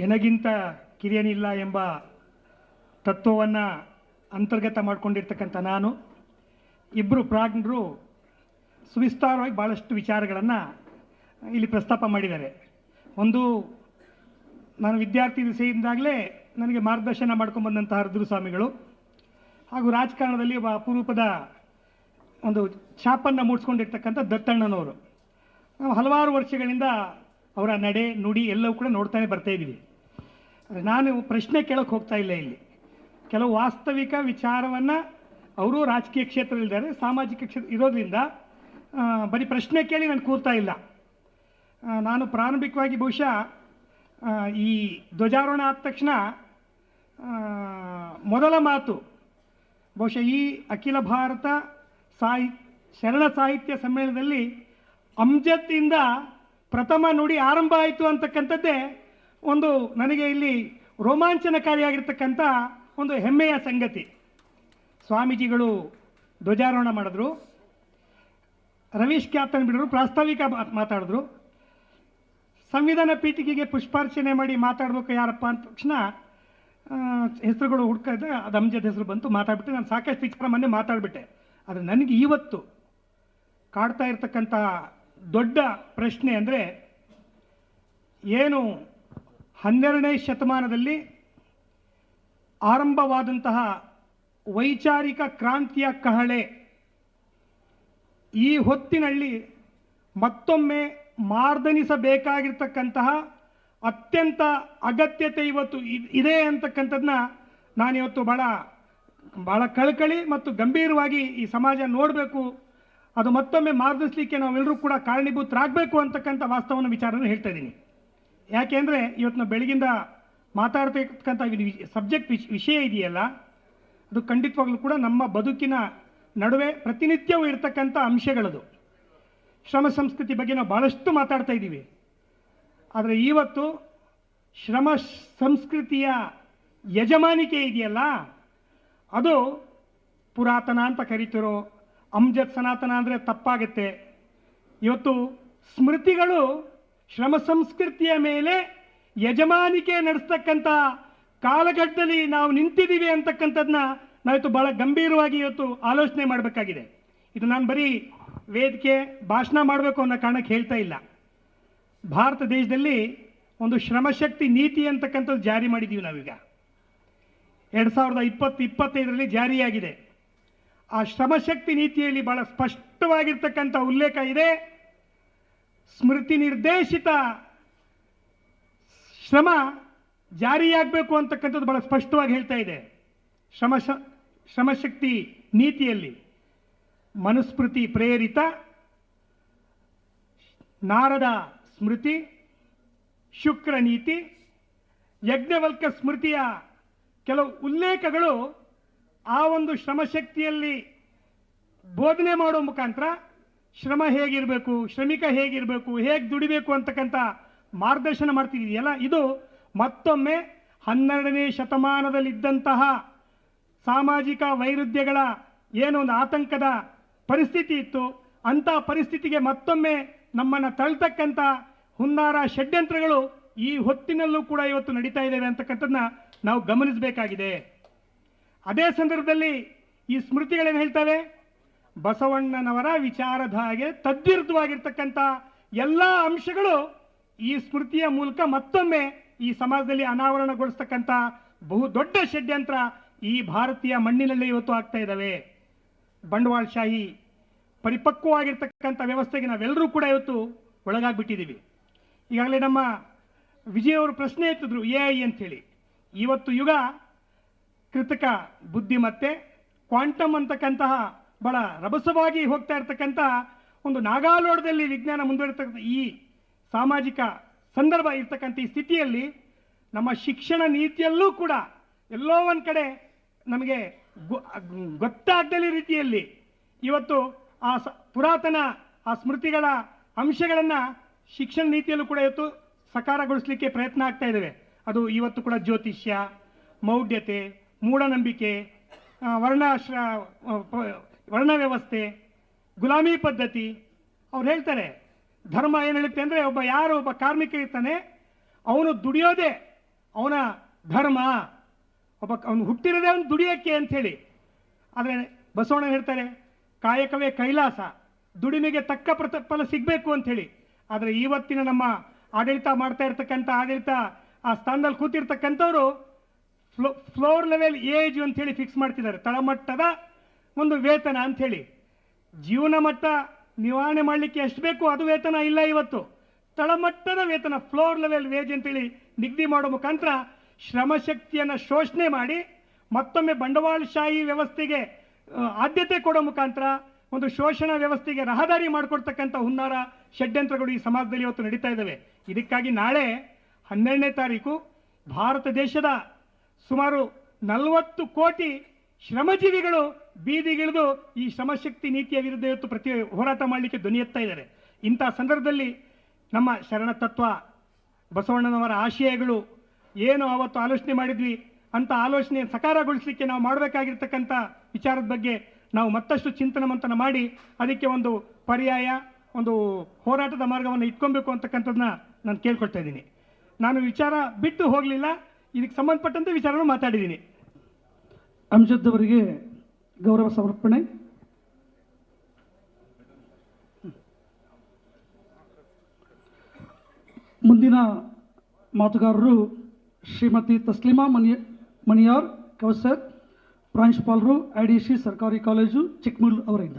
ಎನಗಿಂತ ಕಿರಿಯನಿಲ್ಲ ಎಂಬ ತತ್ವವನ್ನು ಅಂತರ್ಗತ ಮಾಡಿಕೊಂಡಿರ್ತಕ್ಕಂಥ ನಾನು ಇಬ್ಬರು ಪ್ರಾಜ್ಞರು ಸುವಿಸ್ತಾರವಾಗಿ ಭಾಳಷ್ಟು ವಿಚಾರಗಳನ್ನು ಇಲ್ಲಿ ಪ್ರಸ್ತಾಪ ಮಾಡಿದ್ದಾರೆ. ಒಂದು, ನಾನು ವಿದ್ಯಾರ್ಥಿ ದಿಸೆಯಿಂದಾಗಲೇ ನನಗೆ ಮಾರ್ಗದರ್ಶನ ಮಾಡ್ಕೊಂಬಂದಂತಹ ರುದ್ರ ಸ್ವಾಮಿಗಳು ಹಾಗೂ ರಾಜಕಾರಣದಲ್ಲಿ ಒಬ್ಬ ಅಪರೂಪದ ಒಂದು ಛಾಪನ್ನು ಮೂಡಿಸ್ಕೊಂಡಿರ್ತಕ್ಕಂಥ ದತ್ತಣ್ಣನವರು. ನಾವು ಹಲವಾರು ವರ್ಷಗಳಿಂದ ಅವರ ನಡೆ, ನುಡಿ ಎಲ್ಲವೂ ಕೂಡ ನೋಡ್ತಾನೆ ಬರ್ತಾ ಇದ್ದೀವಿ. ಆದರೆ ನಾನು ಪ್ರಶ್ನೆ ಕೇಳೋಕ್ಕೆ ಹೋಗ್ತಾ ಇಲ್ಲ ಇಲ್ಲಿ. ಕೆಲವು ವಾಸ್ತವಿಕ ವಿಚಾರವನ್ನು ಅವರು ರಾಜಕೀಯ ಕ್ಷೇತ್ರದಲ್ಲಿದ್ದಾರೆ, ಸಾಮಾಜಿಕ ಕ್ಷೇತ್ರ ಇರೋದ್ರಿಂದ ಬರೀ ಪ್ರಶ್ನೆ ಕೇಳಿ ನಾನು ಕೂರ್ತಾ ಇಲ್ಲ. ನಾನು ಪ್ರಾರಂಭಿಕವಾಗಿ ಬಹುಶಃ ಈ ಧ್ವಜಾರೋಹಣ ಆದ ತಕ್ಷಣ ಮೊದಲ ಮಾತು, ಬಹುಶಃ ಈ ಅಖಿಲ ಭಾರತ ಸಾಹಿ, ಶರಣ ಸಾಹಿತ್ಯ ಸಮ್ಮೇಳನದಲ್ಲಿ ಅಮ್ಜತ್ತಿಂದ ಪ್ರಥಮ ನುಡಿ ಆರಂಭ ಆಯಿತು ಅಂತಕ್ಕಂಥದ್ದೇ ಒಂದು ನನಗೆ ಇಲ್ಲಿ ರೋಮಾಂಚನಕಾರಿಯಾಗಿರ್ತಕ್ಕಂಥ ಒಂದು ಹೆಮ್ಮೆಯ ಸಂಗತಿ. ಸ್ವಾಮೀಜಿಗಳು ಧ್ವಜಾರೋಹಣ ಮಾಡಿದ್ರು. ರವೀಶ್ ಕ್ಯಾಪ್ಟನ್ ಬಿಡರು ಪ್ರಾಸ್ತಾವಿಕ ಮಾತ್- ಮಾತಾಡಿದ್ರು. ಸಂವಿಧಾನ ಪೀಠಿಕೆಗೆ ಪುಷ್ಪಾರ್ಚನೆ ಮಾಡಿ ಮಾತಾಡಬೇಕು ಯಾರಪ್ಪ ಅಂದ ತಕ್ಷಣ ಹೆಸರುಗಳು ಹುಡ್ಕ ಇದ್ದೆ ಅದು ಅಮ್ಜದ್ ಹೆಸರು ಬಂತು, ಮಾತಾಡ್ಬಿಟ್ಟು ನಾನು ಸಾಕಷ್ಟು ವಿಚಾರ ಮೊನ್ನೆ ಮಾತಾಡಿಬಿಟ್ಟೆ. ಆದರೆ ನನಗೆ ಇವತ್ತು ಕಾಡ್ತಾ ಇರ್ತಕ್ಕಂಥ ದೊಡ್ಡ ಪ್ರಶ್ನೆ ಅಂದರೆ, ಏನು ಹನ್ನೆರಡನೇ ಶತಮಾನದಲ್ಲಿ ಆರಂಭವಾದಂತಹ ವೈಚಾರಿಕ ಕ್ರಾಂತಿಯ ಕಹಳೆ ಈ ಹೊತ್ತಿನಲ್ಲಿ ಮತ್ತೊಮ್ಮೆ ಮಾರ್ದನಿಸಬೇಕಾಗಿರ್ತಕ್ಕಂತಹ ಅತ್ಯಂತ ಅಗತ್ಯತೆ ಇವತ್ತು ಇದ್- ಅಂತಕ್ಕಂಥದ್ದನ್ನ ನಾನಿವತ್ತು ಭಾಳ ಭಾಳ ಕಳಕಳಿ ಮತ್ತು ಗಂಭೀರವಾಗಿ ಈ ಸಮಾಜ ನೋಡಬೇಕು. ಅದು ಮತ್ತೊಮ್ಮೆ ಮಾರ್ದಿಸಲಿಕ್ಕೆ ನಾವೆಲ್ಲರೂ ಕೂಡ ಕಾರಣೀಭೂತರಾಗಬೇಕು ಅಂತಕ್ಕಂಥ ವಾಸ್ತವನ ವಿಚಾರನ ಹೇಳ್ತಾ ಇದ್ದೀನಿ. ಯಾಕೆಂದರೆ ಇವತ್ತು ನಾವು ಬೆಳಗಿಂದ ಮಾತಾಡ್ತಕ್ಕಂಥ ಸಬ್ಜೆಕ್ಟ್ ವಿಷಯ ಇದೆಯಲ್ಲ, ಅದು ಖಂಡಿತವಾಗ್ಲೂ ಕೂಡ ನಮ್ಮ ಬದುಕಿನ ನಡುವೆ ಪ್ರತಿನಿತ್ಯವೂ ಇರತಕ್ಕಂಥ ಅಂಶಗಳದು. ಶ್ರಮ ಸಂಸ್ಕೃತಿ ಬಗ್ಗೆ ನಾವು ಭಾಳಷ್ಟು ಮಾತಾಡ್ತಾ ಇದ್ದೀವಿ. ಆದರೆ ಇವತ್ತು ಶ್ರಮ ಸಂಸ್ಕೃತಿಯ ಯಜಮಾನಿಕೆ ಇದೆಯಲ್ಲ, ಅದು ಪುರಾತನ ಅಂತ ಕರಿತಿರೋ, ಅಮ್ಜದ್ ಸನಾತನ ಅಂದರೆ ತಪ್ಪಾಗುತ್ತೆ. ಇವತ್ತು ಸ್ಮೃತಿಗಳು ಶ್ರಮ ಸಂಸ್ಕೃತಿಯ ಮೇಲೆ ಯಜಮಾನಿಕೆ ನಡೆಸ್ತಕ್ಕಂಥ ಕಾಲಘಟ್ಟದಲ್ಲಿ ನಾವು ನಿಂತಿದ್ದೀವಿ ಅಂತಕ್ಕಂಥದ್ದನ್ನ ನಾವಿತ್ತು ಭಾಳ ಗಂಭೀರವಾಗಿ ಇವತ್ತು ಆಲೋಚನೆ ಮಾಡಬೇಕಾಗಿದೆ. ಇದು ನಾನು ಬರೀ ವೇದಿಕೆ ಭಾಷಣ ಮಾಡಬೇಕು ಅನ್ನೋ ಕಾರಣಕ್ಕೆ ಹೇಳ್ತಾ ಇಲ್ಲ. ಭಾರತ ದೇಶದಲ್ಲಿ ಒಂದು ಶ್ರಮಶಕ್ತಿ ನೀತಿ ಅಂತಕ್ಕಂಥದ್ದು ಜಾರಿ ಮಾಡಿದ್ದೀವಿ ನಾವೀಗ. ಎರಡು ಸಾವಿರದ ಇಪ್ಪತ್ತು ಇಪ್ಪತ್ತೈದರಲ್ಲಿ ಜಾರಿಯಾಗಿದೆ. ಆ ಶ್ರಮಶಕ್ತಿ ನೀತಿಯಲ್ಲಿ ಬಹಳ ಸ್ಪಷ್ಟವಾಗಿರ್ತಕ್ಕಂಥ ಉಲ್ಲೇಖ ಇದೆ. ಸ್ಮೃತಿ ನಿರ್ದೇಶಿತ ಶ್ರಮ ಜಾರಿಯಾಗಬೇಕು ಅಂತಕ್ಕಂಥದ್ದು ಬಹಳ ಸ್ಪಷ್ಟವಾಗಿ ಹೇಳ್ತಾ ಇದೆ. ಶ್ರಮ ಶ್ರಮಶಕ್ತಿ ನೀತಿಯಲ್ಲಿ ಮನುಸ್ಮೃತಿ ಪ್ರೇರಿತ ನಾರದ ಸ್ಮೃತಿ, ಶುಕ್ರ ನೀತಿ, ಯಜ್ಞವಲ್ಕ ಸ್ಮೃತಿಯ ಕೆಲವು ಉಲ್ಲೇಖಗಳು ಆ ಒಂದು ಶ್ರಮಶಕ್ತಿಯಲ್ಲಿ ಬೋಧನೆ ಮಾಡೋ ಮುಖಾಂತರ ಶ್ರಮ ಹೇಗಿರಬೇಕು, ಶ್ರಮಿಕ ಹೇಗಿರಬೇಕು, ಹೇಗೆ ದುಡಿಬೇಕು ಅಂತಕ್ಕಂಥ ಮಾರ್ಗದರ್ಶನ ಮಾಡ್ತಿದೆಯಲ್ಲ ಇದು ಮತ್ತೊಮ್ಮೆ ಹನ್ನೆರಡನೇ ಶತಮಾನದಲ್ಲಿದ್ದಂತಹ ಸಾಮಾಜಿಕ ವೈರುಧ್ಯಗಳ ಏನೋ ಒಂದು ಆತಂಕದ ಪರಿಸ್ಥಿತಿ ಇತ್ತು. ಅಂಥ ಪರಿಸ್ಥಿತಿಗೆ ಮತ್ತೊಮ್ಮೆ ನಮ್ಮನ್ನು ತಳ್ತಕ್ಕಂಥ ಹುನ್ನಾರ ಷಡ್ಯಂತ್ರಗಳು ಈ ಹೊತ್ತಿನಲ್ಲೂ ಕೂಡ ಇವತ್ತು ನಡೀತಾ ಇದ್ದಾವೆ ಅಂತಕ್ಕಂಥದ್ದನ್ನ ನಾವು ಗಮನಿಸಬೇಕಾಗಿದೆ. ಅದೇ ಸಂದರ್ಭದಲ್ಲಿ ಈ ಸ್ಮೃತಿಗಳೇನು ಹೇಳ್ತವೆ? ಬಸವಣ್ಣನವರ ವಿಚಾರಧಾಗೆ ತದ್ವಿರುದ್ಧವಾಗಿರ್ತಕ್ಕಂಥ ಎಲ್ಲ ಅಂಶಗಳು ಈ ಸ್ಮೃತಿಯ ಮೂಲಕ ಮತ್ತೊಮ್ಮೆ ಈ ಸಮಾಜದಲ್ಲಿ ಅನಾವರಣಗೊಳಿಸ್ತಕ್ಕಂಥ ಬಹುದೊಡ್ಡ ಷಡ್ಯಂತ್ರ ಈ ಭಾರತೀಯ ಮಣ್ಣಿನಲ್ಲಿ ಇವತ್ತು ಆಗ್ತಾ ಇದ್ದಾವೆ. ಬಂಡವಾಳಶಾಹಿ ಪರಿಪಕ್ವವಾಗಿರ್ತಕ್ಕಂಥ ವ್ಯವಸ್ಥೆಗೆ ನಾವೆಲ್ಲರೂ ಕೂಡ ಇವತ್ತು ಒಳಗಾಗ್ಬಿಟ್ಟಿದ್ದೀವಿ. ಈಗಾಗಲೇ ನಮ್ಮ ವಿಜಯ್ ಅವರು ಪ್ರಶ್ನೆ ಎತ್ತಿದ್ರು ಎ ಐ ಅಂಥೇಳಿ. ಇವತ್ತು ಯುಗ, ಕೃತಕ, ಬುದ್ಧಿಮತ್ತೆ, ಕ್ವಾಂಟಮ್ ಅಂತಕ್ಕಂತಹ ಬಹಳ ರಭಸವಾಗಿ ಹೋಗ್ತಾ ಇರ್ತಕ್ಕಂಥ ಒಂದು ನಾಗಾಲೋಡದಲ್ಲಿ ವಿಜ್ಞಾನ ಮುಂದುವರಿತಕ್ಕಂಥ ಈ ಸಾಮಾಜಿಕ ಸಂದರ್ಭ ಇರ್ತಕ್ಕಂಥ ಈ ಸ್ಥಿತಿಯಲ್ಲಿ ನಮ್ಮ ಶಿಕ್ಷಣ ನೀತಿಯಲ್ಲೂ ಕೂಡ ಎಲ್ಲೋ ಒಂದು ಕಡೆ ನಮಗೆ ಗೊತ್ತಾಗದಲ್ಲಿ ರೀತಿಯಲ್ಲಿ ಇವತ್ತು ಆ ಸ, ಪುರಾತನ ಆ ಸ್ಮೃತಿಗಳ ಅಂಶಗಳನ್ನು ಶಿಕ್ಷಣ ನೀತಿಯಲ್ಲೂ ಕೂಡ ಇವತ್ತು ಸಕಾರಗೊಳಿಸಲಿಕ್ಕೆ ಪ್ರಯತ್ನ ಆಗ್ತಾ ಇದ್ದಾವೆ ಅದು ಇವತ್ತು ಕೂಡ ಜ್ಯೋತಿಷ್ಯ, ಮೌಢ್ಯತೆ, ಮೂಢನಂಬಿಕೆ ವರ್ಣಾಶ್ರ ವರ್ಣ ವ್ಯವಸ್ಥೆ, ಗುಲಾಮಿ ಪದ್ಧತಿ, ಅವ್ರು ಹೇಳ್ತಾರೆ, ಧರ್ಮ ಏನು ಹೇಳುತ್ತೆ ಅಂದರೆ ಒಬ್ಬ ಯಾರು ಒಬ್ಬ ಕಾರ್ಮಿಕ ಇರ್ತಾನೆ, ಅವನು ದುಡಿಯೋದೇ ಅವನ ಧರ್ಮ. ಒಬ್ಬ ಅವನು ಹುಟ್ಟಿರೋದೇ ಅವನು ದುಡಿಯೋಕ್ಕೆ ಅಂಥೇಳಿ ಆದರೆ ಬಸವಣ್ಣ ಹೇಳ್ತಾರೆ, ಕಾಯಕವೇ ಕೈಲಾಸ, ದುಡಿಮೆಗೆ ತಕ್ಕ ಪ್ರತಿಫಲ ಸಿಗಬೇಕು ಅಂಥೇಳಿ ಆದರೆ ಇವತ್ತಿನ ನಮ್ಮ ಆಡಳಿತ ಮಾಡ್ತಾ ಇರ್ತಕ್ಕಂಥ ಆಡಳಿತ, ಆ ಸ್ಥಾನದಲ್ಲಿ ಕೂತಿರ್ತಕ್ಕಂಥವ್ರು, ಫ್ಲೋ, ಫ್ಲೋರ್ ಲೆವೆಲ್ ಏಜ್ ಅಂತೇಳಿ ಫಿಕ್ಸ್ ಮಾಡ್ತಿದ್ದಾರೆ. ತಳಮಟ್ಟದ ಒಂದು ವೇತನ ಅಂಥೇಳಿ. ಜೀವನ ಮಟ್ಟ ನಿವಾರಣೆ ಮಾಡಲಿಕ್ಕೆ ಎಷ್ಟು ಬೇಕು ಅದು ವೇತನ ಇಲ್ಲ ಇವತ್ತು. ತಳಮಟ್ಟದ ವೇತನ ಫ್ಲೋರ್ ಲೆವೆಲ್ ವೇಜ್ ಅಂತೇಳಿ ನಿಗದಿ ಮಾಡೋ ಮುಖಾಂತರ ಶ್ರಮಶಕ್ತಿಯನ್ನು ಶೋಷಣೆ ಮಾಡಿ ಮತ್ತೊಮ್ಮೆ ಬಂಡವಾಳಶಾಹಿ ವ್ಯವಸ್ಥೆಗೆ ಆದ್ಯತೆ ಕೊಡೋ ಮುಖಾಂತರ ಒಂದು ಶೋಷಣಾ ವ್ಯವಸ್ಥೆಗೆ ರಹದಾರಿ ಮಾಡಿಕೊಡ್ತಕ್ಕಂಥ ಹುನ್ನಾರ ಷಡ್ಯಂತ್ರಗಳು ಈ ಸಮಾಜದಲ್ಲಿ ಇವತ್ತು ನಡೀತಾ ಇದ್ದಾವೆ ಇದಕ್ಕಾಗಿ ನಾಳೆ ಹನ್ನೆರಡನೇ ತಾರೀಕು ಭಾರತ ದೇಶದ ಸುಮಾರು ನಲವತ್ತು ಕೋಟಿ ಶ್ರಮಜೀವಿಗಳು ಬೀದಿಗಿಳಿದು ಈ ಶ್ರಮಶಕ್ತಿ ನೀತಿಯ ವಿರುದ್ಧ ಇವತ್ತು ಪ್ರತಿ ಹೋರಾಟ ಮಾಡಲಿಕ್ಕೆ ಧ್ವನಿ ಎತ್ತಾ ಇದ್ದಾರೆ. ಇಂಥ ಸಂದರ್ಭದಲ್ಲಿ ನಮ್ಮ ಶರಣ ತತ್ವ ಬಸವಣ್ಣನವರ ಆಶಯಗಳು ಏನು ಅವತ್ತು ಆಲೋಚನೆ ಮಾಡಿದ್ವಿ ಅಂತ ಆಲೋಚನೆ ಸಕಾರಗೊಳಿಸಲಿಕ್ಕೆ ನಾವು ಮಾಡಬೇಕಾಗಿರ್ತಕ್ಕಂಥ ವಿಚಾರದ ಬಗ್ಗೆ ನಾವು ಮತ್ತಷ್ಟು ಚಿಂತನ ಮಂಥನ ಮಾಡಿ, ಅದಕ್ಕೆ ಒಂದು ಪರ್ಯಾಯ, ಒಂದು ಹೋರಾಟದ ಮಾರ್ಗವನ್ನು ಇಟ್ಕೊಬೇಕು ಅಂತಕ್ಕಂಥದ್ದನ್ನ ನಾನು ಕೇಳ್ಕೊಳ್ತಾ ಇದ್ದೀನಿ. ನಾನು ವಿಚಾರ ಬಿಟ್ಟು ಹೋಗಲಿಲ್ಲ, ಇದಕ್ಕೆ ಸಂಬಂಧಪಟ್ಟಂತೆ ವಿಚಾರವನ್ನು ಮಾತಾಡಿದ್ದೀನಿ. ಅಮ್ಜದ್ ಅವರಿಗೆ ಗೌರವ ಸಮರ್ಪಣೆ. ಮುಂದಿನ ಮಾತುಗಾರರು ಶ್ರೀಮತಿ ತಸ್ಲಿಮಾ ಮನಿಯ ಮಣಿಯಾರ್ ಕೌಸರ್ ಪ್ರಾಂಶುಪಾಲರು, ಐ ಡಿ ಸಿ ಸರ್ಕಾರಿ ಕಾಲೇಜು ಚಿಕ್ಕಮಗಳೂರು ಅವರಿಂದ.